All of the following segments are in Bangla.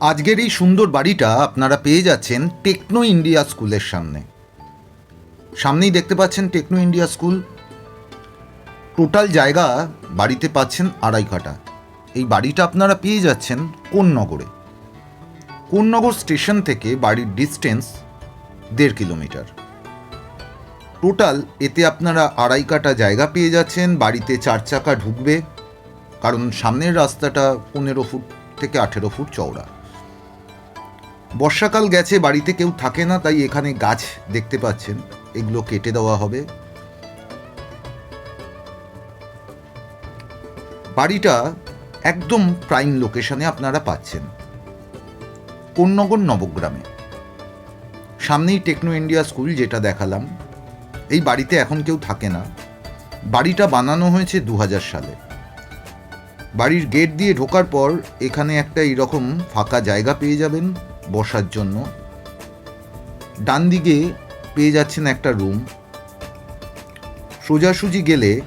আজকের এই সুন্দর বাড়িটা আপনারা পেয়ে যাচ্ছেন টেকনো ইন্ডিয়া স্কুলের সামনে। সামনেই দেখতে পাচ্ছেন টেকনো ইন্ডিয়া স্কুল। টোটাল জায়গা বাড়িতে পাচ্ছেন আড়াই কাটা এই বাড়িটা আপনারা পেয়ে যাচ্ছেন কোন্নগরে। কোন্নগর স্টেশন থেকে বাড়ির ডিস্টেন্স দেড় কিলোমিটার। টোটাল এতে আপনারা আড়াই কাটা জায়গা পেয়ে যাচ্ছেন, বাড়িতে চার চাকা ঢুকবে, কারণ সামনের রাস্তাটা পনেরো ফুট থেকে আঠেরো ফুট চওড়া। বর্ষাকাল গেছে, বাড়িতে কেউ থাকে না, তাই এখানে গাছ দেখতে পাচ্ছেন। এগুলো কেটে দেওয়া হবে। বাড়িটা একদম প্রাইম লোকেশনে আপনারা পাচ্ছেন। কোন্নগর নবগ্রামে। সামনেই টেকনো ইন্ডিয়া স্কুল যেটা দেখালাম। এই বাড়িতে এখন কেউ থাকে না। বাড়িটা বানানো হয়েছে দু হাজার সালে। বাড়ির গেট দিয়ে ঢোকার পর এখানে একটা এইরকম ফাঁকা জায়গা পেয়ে যাবেন। বসার জন্য। ডান দিকে পেয়ে যাচ্ছেন একটা রুম। সোজাসুজি গেলে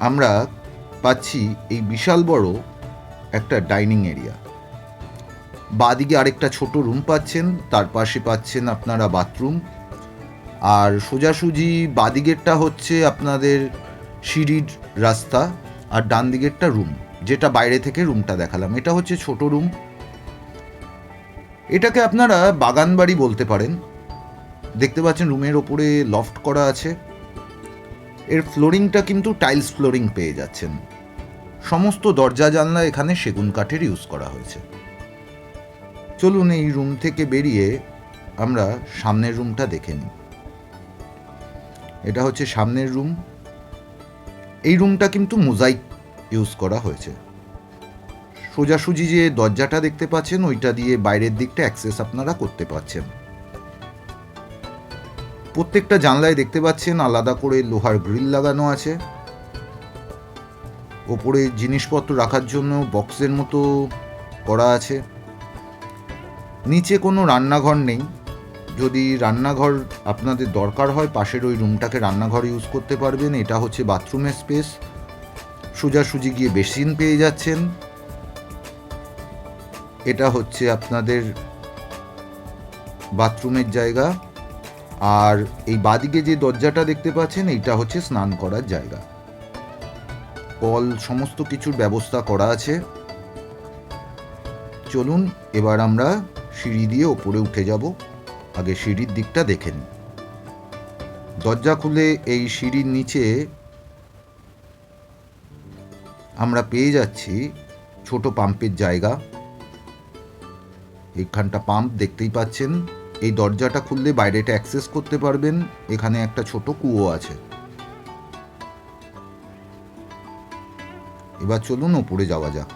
আমরা পাচ্ছি এই বিশাল বড় একটা ডাইনিং এরিয়া। বাদিকে আরেকটা ছোট রুম পাচ্ছেন, তার পাশে পাচ্ছেন আপনারা বাথরুম। আর সোজাসুজি বাদিকেরটা হচ্ছে আপনাদের সিঁড়ির রাস্তা, আর ডান দিকেরটা রুম, যেটা বাইরে থেকে রুমটা দেখালাম। এটা হচ্ছে ছোট রুম এটাকে আপনারা বাগান বাড়ি বলতে পারেন। দেখতে পাচ্ছেন রুমের ওপরে লফট করা আছে। এর ফ্লোরিংটা কিন্তু টাইলস ফ্লোরিং পেয়ে যাচ্ছেন। সমস্ত দরজা জানলা এখানে সেগুন কাঠের ইউজ করা হয়েছে। চলুন এই রুম থেকে বেরিয়ে আমরা সামনের রুমটা দেখে নিই। এটা হচ্ছে সামনের রুম এই রুমটা কিন্তু মোজাইক ইউজ করা হয়েছে। সোজাসুজি যে দরজাটা দেখতে পাচ্ছেন, ওইটা দিয়ে বাইরের দিকটা অ্যাক্সেস আপনারা করতে পারছেন। প্রত্যেকটা জানলায় দেখতে পাচ্ছেন, আলাদা করে লোহার গ্রিল লাগানো আছে। ওপরে জিনিসপত্র রাখার জন্য বক্সের মতো করা আছে। নিচে কোনো রান্নাঘর নেই। যদি রান্নাঘর আপনাদের দরকার হয়, পাশের ওই রুমটাকে রান্নাঘর ইউজ করতে পারবেন। এটা হচ্ছে বাথরুমের স্পেস। সোজাসুজি গিয়ে বেসিন পেয়ে যাচ্ছেন। এটা হচ্ছে আপনাদের বাথরুমের জায়গা। আর এই বাদিকে যে দরজাটা দেখতে পাচ্ছেন, এইটা হচ্ছে স্নান করার জায়গা। কল সমস্ত কিছুর ব্যবস্থা করা আছে। চলুন, এবার আমরা সিঁড়ি দিয়ে ওপরে উঠে যাব। আগে সিঁড়ির দিকটা দেখে দরজা খুলে এই সিঁড়ির নিচে আমরা পেয়ে যাচ্ছি ছোট পাম্পের জায়গা। এইখানটা পাম্প, দেখতেই পাচ্ছেন। এই দরজাটা খুললে বাইরেটা অ্যাক্সেস করতে পারবেন। এখানে একটা ছোট কুয়ো আছে। এবার চলুন ওপরে যাওয়া যাক।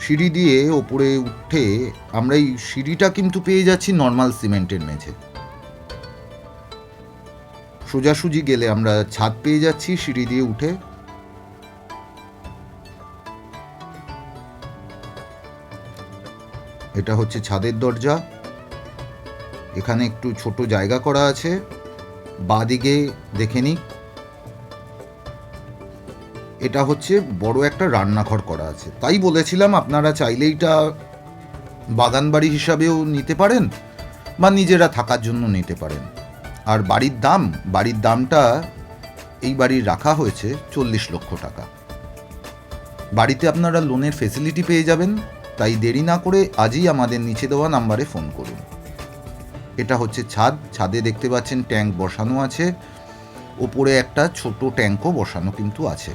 সিঁড়ি দিয়ে ওপরে উঠে আমরা এই সিঁড়িটা কিন্তু পেয়ে যাচ্ছি নর্মাল সিমেন্টের মেঝে। সোজাসুজি গেলে আমরা ছাদ পেয়ে যাচ্ছি সিঁড়ি দিয়ে উঠে। এটা হচ্ছে ছাদের দরজা। এখানে একটু ছোট জায়গা করা আছে। বাদিকে দেখে নিই। এটা হচ্ছে বড় একটা রান্নাঘর করা আছে। তাই বলেছিলাম আপনারা চাইলে এটা বাগান বাড়ি হিসাবেও নিতে পারেন বা নিজেরা থাকার জন্য নিতে পারেন। আর বাড়ির দাম, বাড়ির দামটা এই বাড়ির রাখা হয়েছে চল্লিশ লক্ষ টাকা। বাড়িতে আপনারা লোনের ফেসিলিটি পেয়ে যাবেন। তাই দেরি না করে আজই আমাদের নিচে দেওয়া নাম্বারে ফোন করুন। এটা হচ্ছে ছাদ। ছাদে দেখতে পাচ্ছেন ট্যাঙ্ক বসানো আছে। ওপরে একটা ছোট ট্যাঙ্কও বসানো কিন্তু আছে।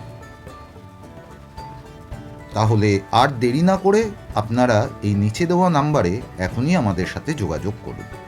তাহলে আর দেরি না করে আপনারা এই নিচে দেওয়া নাম্বারে এখনই আমাদের সাথে যোগাযোগ করুন।